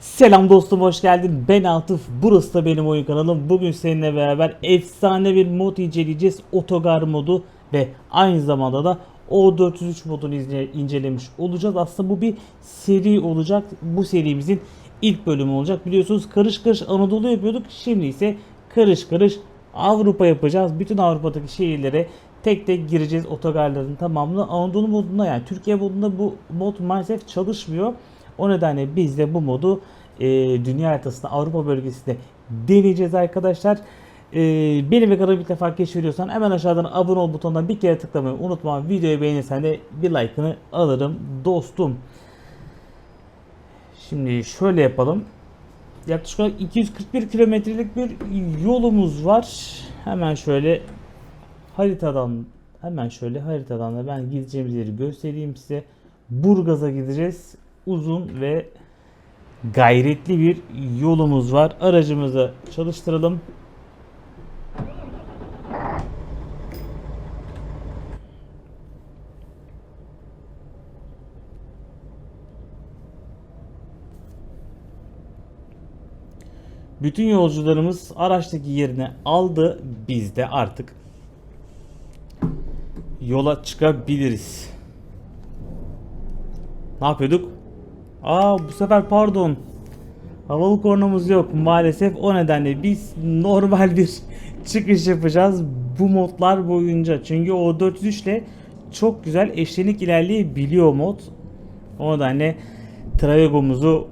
Selam dostum hoş geldin. Ben Atıf. Burası da benim oyun kanalım. Bugün seninle beraber efsane bir mod inceleyeceğiz. Otogar modu ve aynı zamanda da O403 modunu incelemiş olacağız. Aslında bu bir seri olacak. Bu serimizin ilk bölümü olacak. Biliyorsunuz karış karış Anadolu yapıyorduk. Şimdi ise karış karış Avrupa yapacağız. Bütün Avrupa'daki şehirlere tek tek gireceğiz otogarların tamamını. Anadolu modunda yani Türkiye modunda bu mod maalesef çalışmıyor. O nedenle biz de bu modu e, dünya haritasında Avrupa bölgesinde deneyeceğiz arkadaşlar. E, beni ve ilk defa keşfediyorsan hemen aşağıdan abone ol butonuna bir kere tıklamayı unutma. Videoyu beğenirsen de bir like'ını alırım dostum. Şimdi şöyle yapalım. Yaklaşık olarak 241 kilometrelik bir yolumuz var. Hemen şöyle haritadan hemen şöyle haritadan da ben gideceğimiz yeri göstereyim size. Burgaz'a gideceğiz. Uzun ve gayretli bir yolumuz var. Aracımızı çalıştıralım. Bütün yolcularımız araçtaki yerini aldı. Biz de artık yola çıkabiliriz. Ne yapıyorduk? Aa bu sefer pardon. Havalı kornamız yok maalesef. O nedenle biz normal bir çıkış yapacağız bu modlar boyunca. Çünkü o 403 ile çok güzel eşlenik ilerleyebiliyor mod. O nedenle Travego'muzu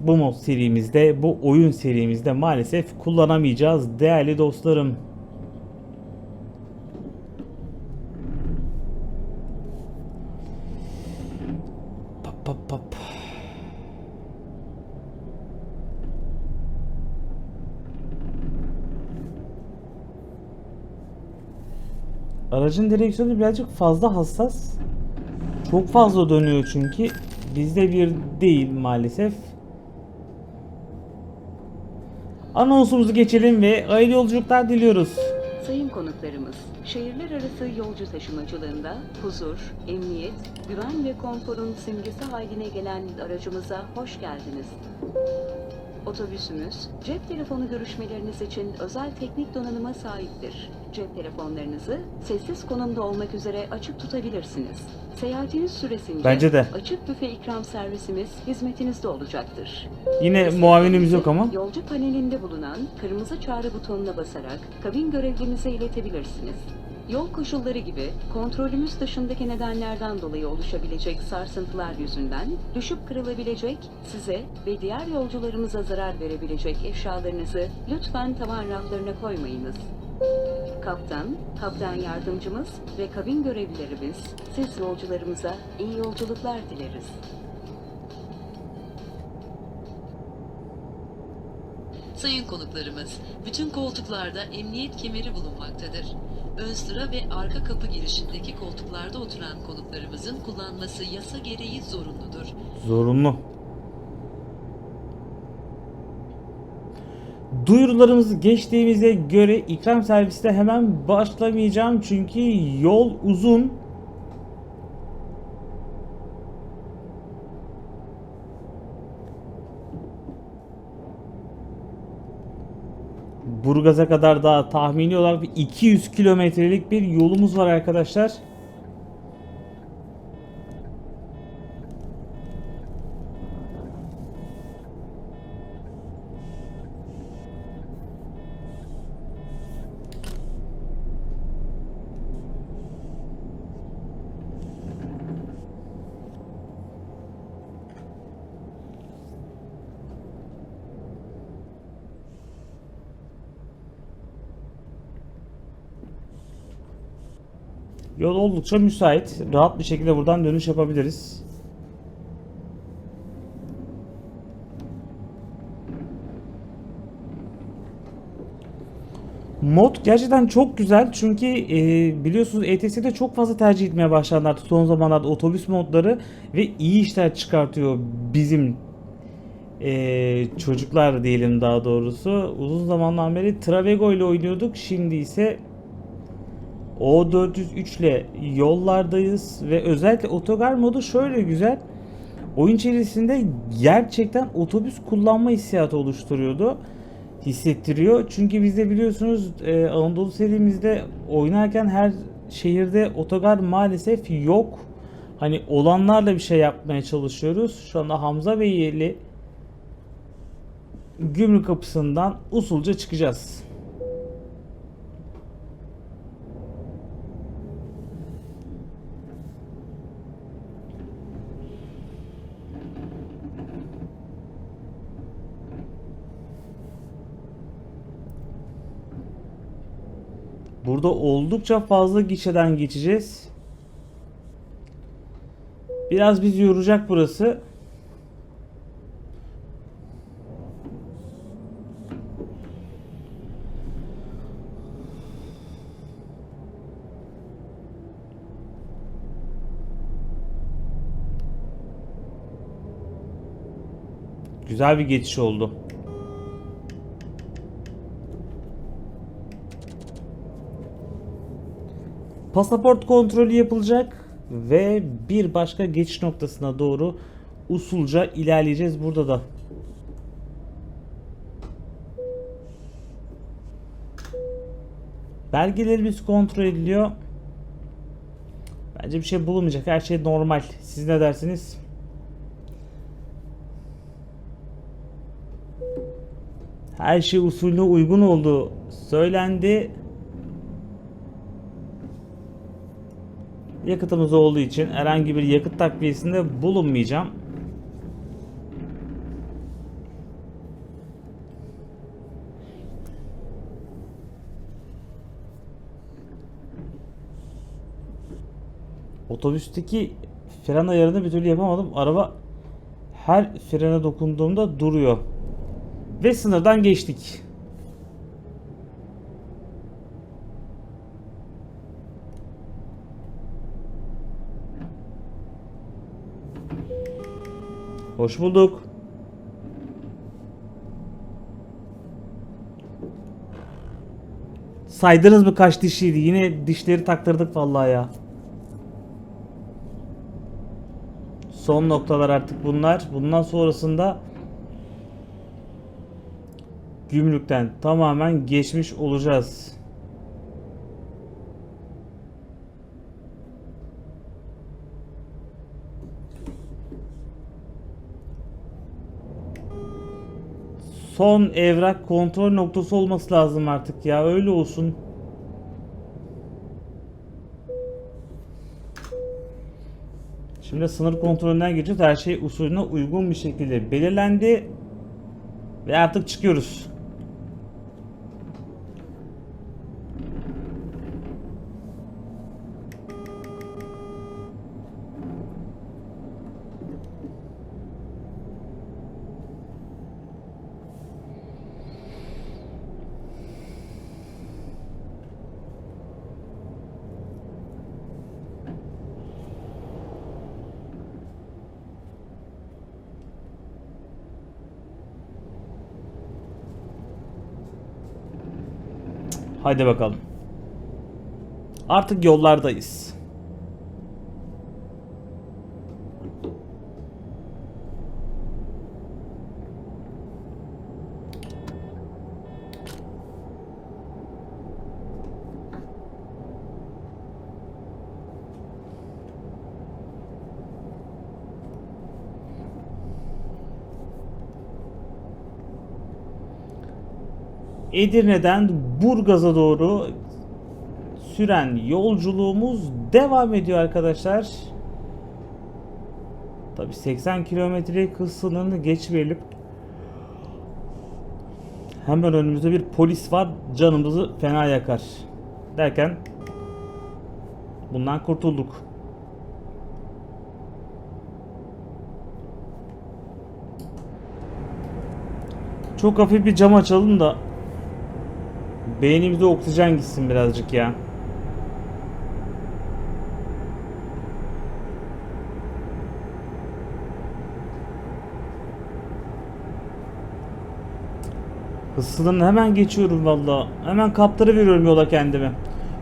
bu mod serimizde, bu oyun serimizde maalesef kullanamayacağız değerli dostlarım. Aracın direksiyonu birazcık fazla hassas. Çok fazla dönüyor çünkü. Bizde bir değil maalesef. Anonsumuzu geçelim ve hayırlı yolculuklar diliyoruz. Sayın konuklarımız, şehirler arası yolcu taşımacılığında huzur, emniyet, güven ve konforun simgesi haline gelen aracımıza hoş geldiniz. Otobüsümüz, cep telefonu görüşmeleriniz için özel teknik donanıma sahiptir. Cep telefonlarınızı sessiz konumda olmak üzere açık tutabilirsiniz. Seyahatiniz süresince Bence de. açık büfe ikram servisimiz hizmetinizde olacaktır. Yine muavinimiz yok ama. Yolcu panelinde bulunan kırmızı çağrı butonuna basarak kabin görevlimize iletebilirsiniz. Yol koşulları gibi kontrolümüz dışındaki nedenlerden dolayı oluşabilecek sarsıntılar yüzünden düşüp kırılabilecek, size ve diğer yolcularımıza zarar verebilecek eşyalarınızı lütfen tavan raflarına koymayınız. Kaptan, kaptan yardımcımız ve kabin görevlilerimiz siz yolcularımıza iyi yolculuklar dileriz. Sayın konuklarımız, bütün koltuklarda emniyet kemeri bulunmaktadır. Ön sıra ve arka kapı girişindeki koltuklarda oturan konuklarımızın kullanması yasa gereği zorunludur. Zorunlu. Duyurularımızı geçtiğimize göre ikram servisine hemen başlamayacağım çünkü yol uzun. Burgaz'a kadar daha tahmini olarak bir 200 kilometrelik bir yolumuz var arkadaşlar. Yol oldukça müsait. Rahat bir şekilde buradan dönüş yapabiliriz. Mod gerçekten çok güzel çünkü e, biliyorsunuz ETS'de çok fazla tercih etmeye başladılar son zamanlarda otobüs modları ve iyi işler çıkartıyor bizim e, çocuklar diyelim daha doğrusu. Uzun zamandan beri Travego ile oynuyorduk şimdi ise O403 ile yollardayız ve özellikle otogar modu şöyle güzel. oyun içerisinde gerçekten otobüs kullanma hissiyatı oluşturuyordu. Hissettiriyor. Çünkü biz de biliyorsunuz e, Anadolu serimizde oynarken her şehirde otogar maalesef yok. Hani olanlarla bir şey yapmaya çalışıyoruz. Şu anda Hamza Beyli gümrük kapısından usulca çıkacağız. Burada oldukça fazla gişeden geçeceğiz. Biraz biz yoracak burası. Güzel bir geçiş oldu. Pasaport kontrolü yapılacak ve bir başka geçiş noktasına doğru usulca ilerleyeceğiz burada da. Belgelerimiz kontrol ediliyor. Bence bir şey bulunmayacak. Her şey normal. Siz ne dersiniz? Her şey usulüne uygun olduğu söylendi. Yakıtımız olduğu için herhangi bir yakıt takviyesinde bulunmayacağım. Otobüsteki fren ayarını bir türlü yapamadım. Araba her frene dokunduğumda duruyor. Ve sınırdan geçtik. Hoş bulduk. Saydınız mı kaç dişiydi? Yine dişleri taktırdık vallahi ya. Son noktalar artık bunlar. Bundan sonrasında gümrükten tamamen geçmiş olacağız. Son evrak kontrol noktası olması lazım artık ya. Öyle olsun. Şimdi sınır kontrolünden geçiyoruz. Her şey usulüne uygun bir şekilde belirlendi. Ve artık çıkıyoruz. Haydi bakalım. Artık yollardayız. Edirne'den Burgaz'a doğru süren yolculuğumuz devam ediyor arkadaşlar. Tabi 80 kilometre hız sınırını geçmeyelim. Hemen önümüzde bir polis var. Canımızı fena yakar. Derken bundan kurtulduk. Çok hafif bir cam açalım da beynimize oksijen gitsin birazcık ya. Hız sınırını hemen geçiyorum valla. Hemen kaptırı veriyorum yola kendime.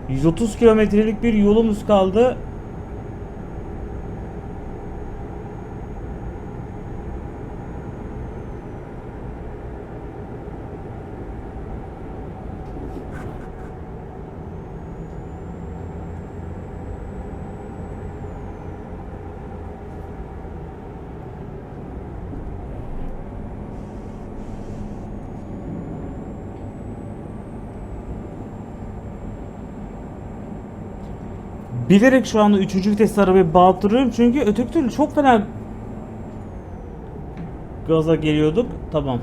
130 kilometrelik bir yolumuz kaldı. Bilerek şu anda 3. vites arabayı bağırttırıyorum çünkü öteki türlü çok fena gaza geliyorduk. Tamam.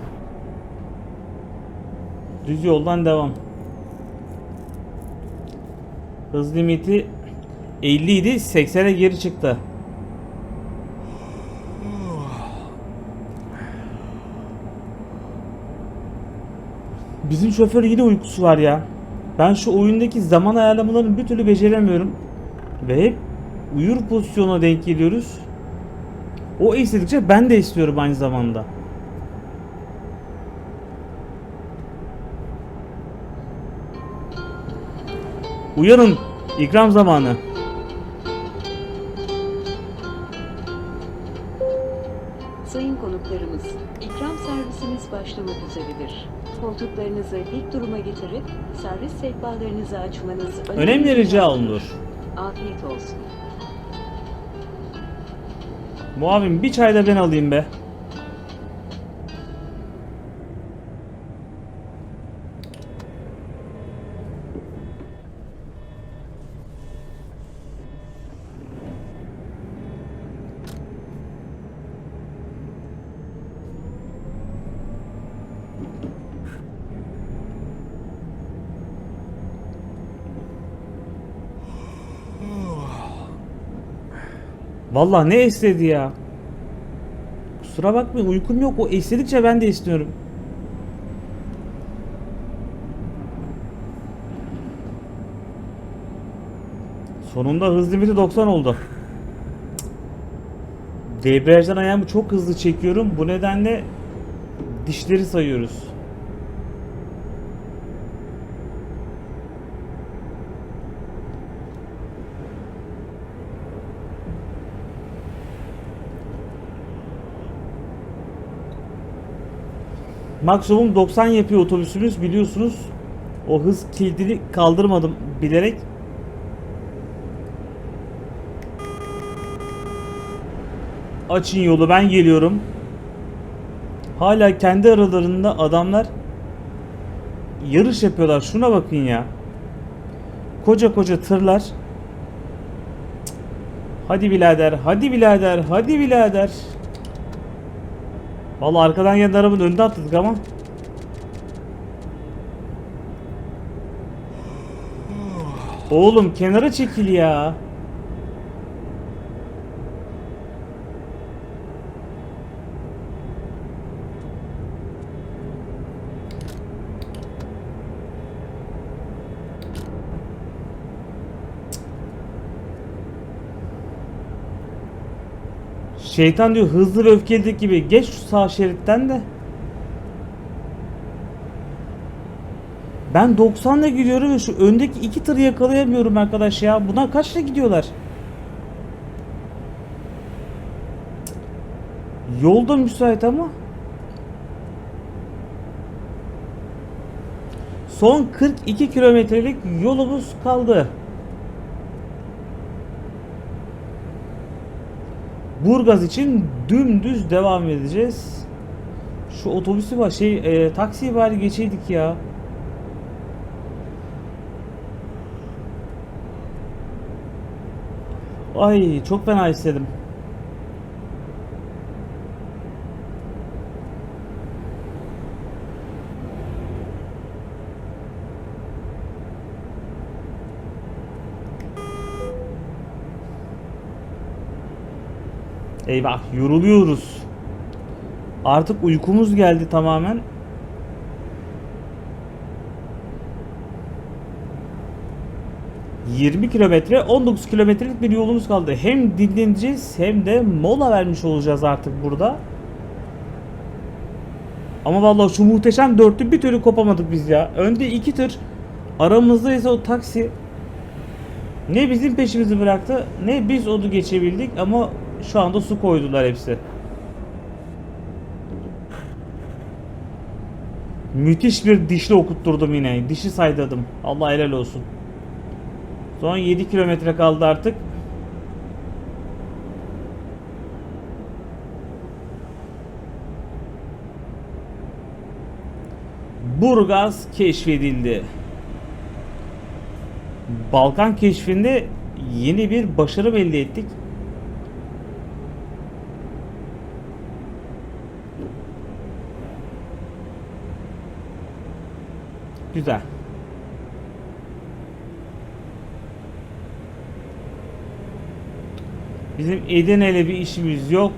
Düz yoldan devam. Hız limiti 50 idi 80'e geri çıktı. Bizim şoför yine uykusu var ya. Ben şu oyundaki zaman ayarlamalarını bir türlü beceremiyorum. Ve hep uyur pozisyona denk geliyoruz. O istedikçe ben de istiyorum aynı zamanda. Uyanın. ikram zamanı. Sayın konuklarımız, ikram servisimiz başlamak üzeredir. Koltuklarınızı dik duruma getirip servis sehpalarınızı açmanız Önemli rica olunur. Afiyet olsun. Muavin bir çay da ben alayım be. Vallahi ne istedi ya. Kusura bakmayın uykum yok. O istedikçe ben de istiyorum. Sonunda hız limiti 90 oldu. Debriyajdan ayağımı çok hızlı çekiyorum. Bu nedenle dişleri sayıyoruz. Maksimum 90 yapıyor otobüsümüz biliyorsunuz. O hız kilidini kaldırmadım bilerek. Açın yolu ben geliyorum. Hala kendi aralarında adamlar yarış yapıyorlar. Şuna bakın ya. Koca koca tırlar. Hadi birader, hadi birader, hadi birader. Vallahi arkadan gelen arabanın önünde atladık ama. Oğlum kenara çekil ya. Şeytan diyor hızlı ve öfkeli gibi geç şu sağ şeritten de. Ben 90 ile gidiyorum ve şu öndeki iki tırı yakalayamıyorum arkadaş ya. Buna kaçla gidiyorlar? Yolda müsait ama. Son 42 kilometrelik yolumuz kaldı. Burgaz için dümdüz devam edeceğiz. Şu otobüsü var şey e, taksiyi bari geçeydik ya. Ay çok fena istedim. Eyvah yoruluyoruz. Artık uykumuz geldi tamamen. ...20 kilometre 19 kilometrelik bir yolumuz kaldı. Hem dinleneceğiz hem de mola vermiş olacağız artık burada. Ama vallahi şu muhteşem dörtlü bir türlü kopamadık biz ya. Önde iki tır. Aramızda ise o taksi. Ne bizim peşimizi bıraktı ne biz onu geçebildik ama şu anda su koydular hepsi. Müthiş bir dişli okutturdum yine. Dişi saydadım. Allah helal olsun. Son 7 kilometre kaldı artık. Burgaz keşfedildi. Balkan keşfinde yeni bir başarı elde ettik. Güzel. Bizim Edirne'yle bir işimiz yok.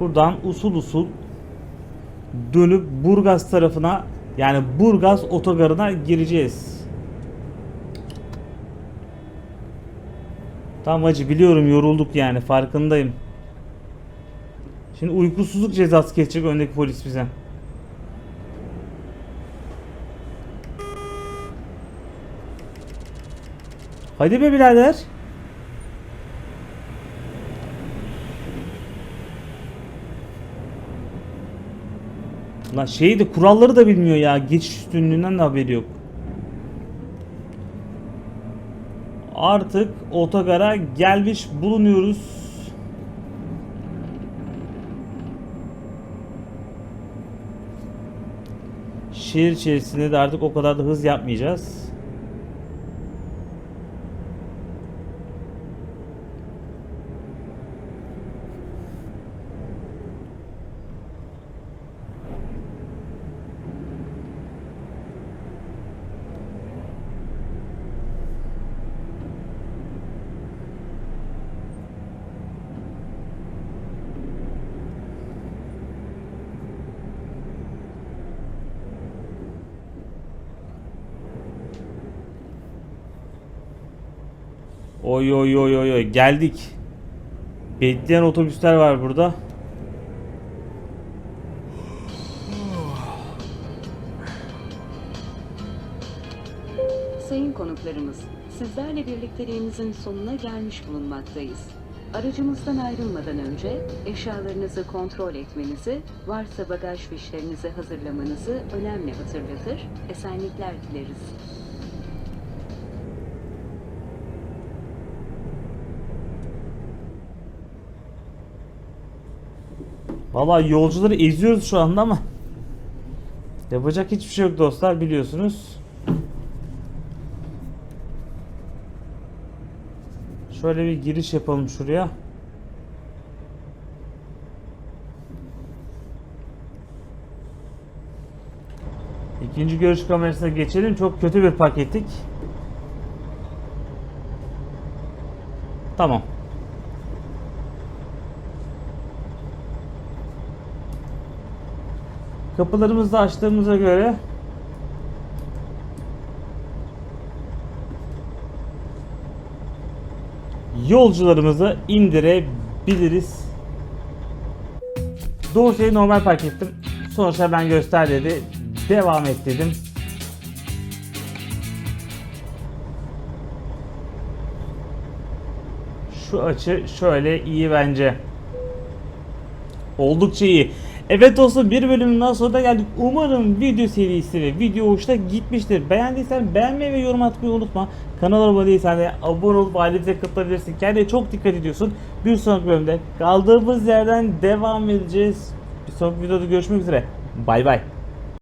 Buradan usul usul dönüp Burgaz tarafına yani Burgaz otogarına gireceğiz. Tamam hacı biliyorum yorulduk yani farkındayım. Şimdi uykusuzluk cezası kesecek öndeki polis bize. Hadi be birader. Lan şeyi de kuralları da bilmiyor ya. Geçiş üstünlüğünden de haberi yok. Artık otogara gelmiş bulunuyoruz. Şehir içerisinde de artık o kadar da hız yapmayacağız. Oy oy oy oy oy geldik. Bekleyen otobüsler var burada. Sayın konuklarımız, sizlerle birlikteliğimizin sonuna gelmiş bulunmaktayız. Aracımızdan ayrılmadan önce eşyalarınızı kontrol etmenizi, varsa bagaj fişlerinizi hazırlamanızı önemli hatırlatır, esenlikler dileriz. Vallahi yolcuları eziyoruz şu anda ama yapacak hiçbir şey yok dostlar biliyorsunuz. Şöyle bir giriş yapalım şuraya. İkinci görüş kamerasına geçelim. Çok kötü bir pakettik. Tamam. Kapılarımızı da açtığımıza göre yolcularımızı indirebiliriz. Dorsey'i normal park ettim. Sonuçta ben göster dedi. Devam et dedim. Şu açı şöyle iyi bence. Oldukça iyi. Evet dostum bir bölümün daha geldik. Umarım video serisi ve video hoşuna gitmiştir. Beğendiysen beğenmeyi ve yorum atmayı unutma. Kanala abone değilsen de abone olup ailemize katılabilirsin. Kendine çok dikkat ediyorsun. Bir sonraki bölümde kaldığımız yerden devam edeceğiz. Bir sonraki videoda görüşmek üzere. Bay bay.